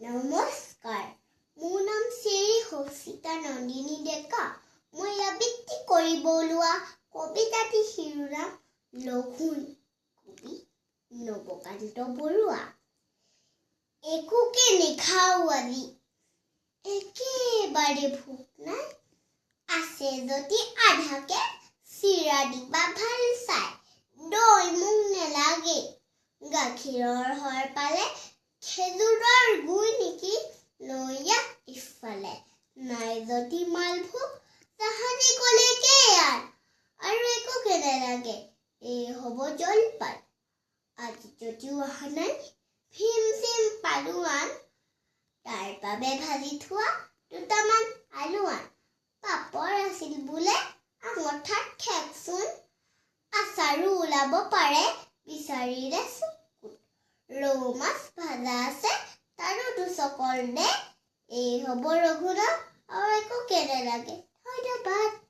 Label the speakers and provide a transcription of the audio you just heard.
Speaker 1: নমস্কাৰ মোৰ নাম শ্ৰী সচিতা নন্দিনী ডেকা। মই আবৃত্তি কৰিব ওলোৱা কবিতাটি শিৰোনাম লঘোণ কবি নৱকান্ত বৰুৱা। একোকে নেখাওঁ আজি একেবাৰে ভোক নাই। আছে যদি আধাকে চিৰা দিবা ভাল চাই দৈ মোক নেলাগে। গাখীৰৰ সৰ পালে নেলাগে এই হ'ব জলপান। আজি যদিও অহা নাই ভীম চিম পালো আন। তাৰ বাবে ভাজি থোৱা দুটামান আলু আন। পাপৰ আছিল বোলে আঙঠাত ঠেকচোন আচাৰো ওলাব পাৰে বিচাৰিলে চকুত। ৰৌ মাছ ভাজা আছে তাৰো দুচকল দে। এই হ'ব ৰঘুনাথ আৰু একো কেনে লাগে। ধন্যবাদ।